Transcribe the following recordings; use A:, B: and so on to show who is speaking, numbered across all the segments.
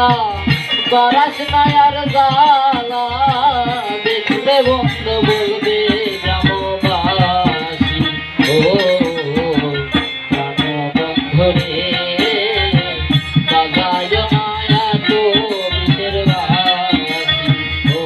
A: জ্বালা করাস না আর জ্বালা দেখলে বন্ধু বলবে গ্রামবাসী ও প্রাণবন্ধু রে বাজায় না এত বিষের বাসি, ও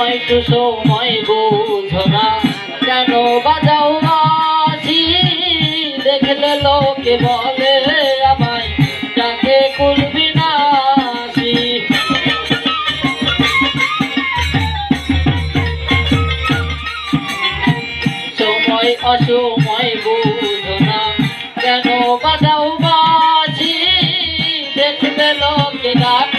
A: সময় টু সময় বুঝো না। কেন বাজাও বাসি দেখলে লোকে বলে আমায়, ডাকে নাসি সময়, অসময় বুঝো না। কেন বাজাও বাসি দেখলে লোকে ডাকে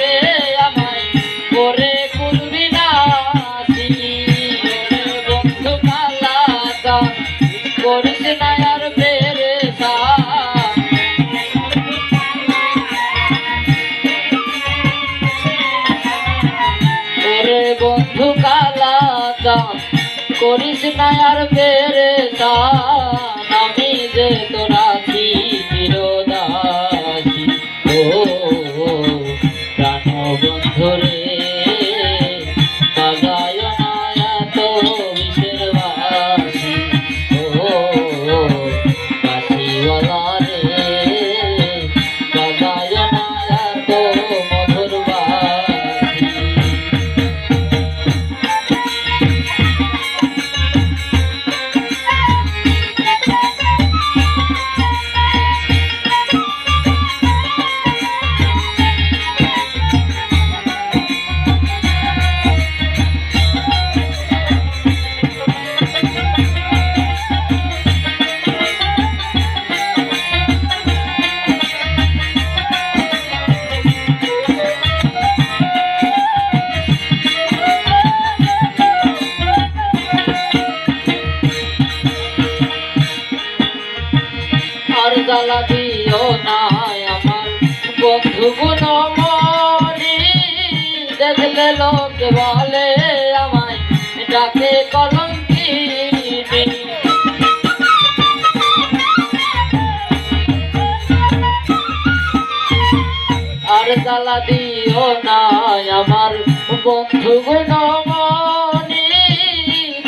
A: বন্ধু কালা চাঁদ করিস না আর বেড়ে আমি আর জ্বালা দিও না আমার। বন্ধু দেখলে লোকে বলে আমায়, ডাকে আর দিও না আমার। বন্ধু গুণ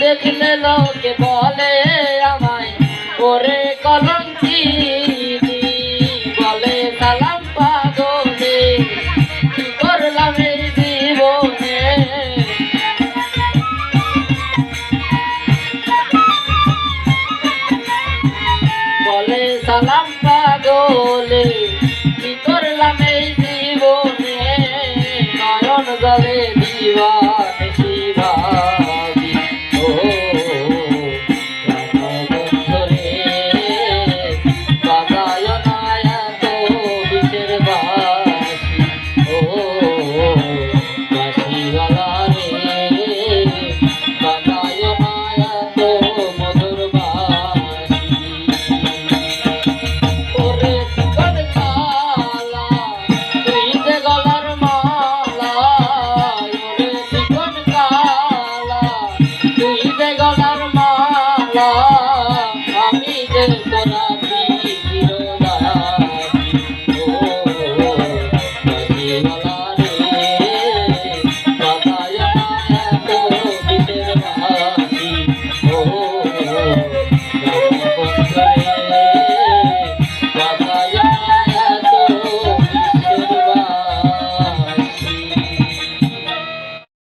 A: দেখলে লোকে বলে Holy,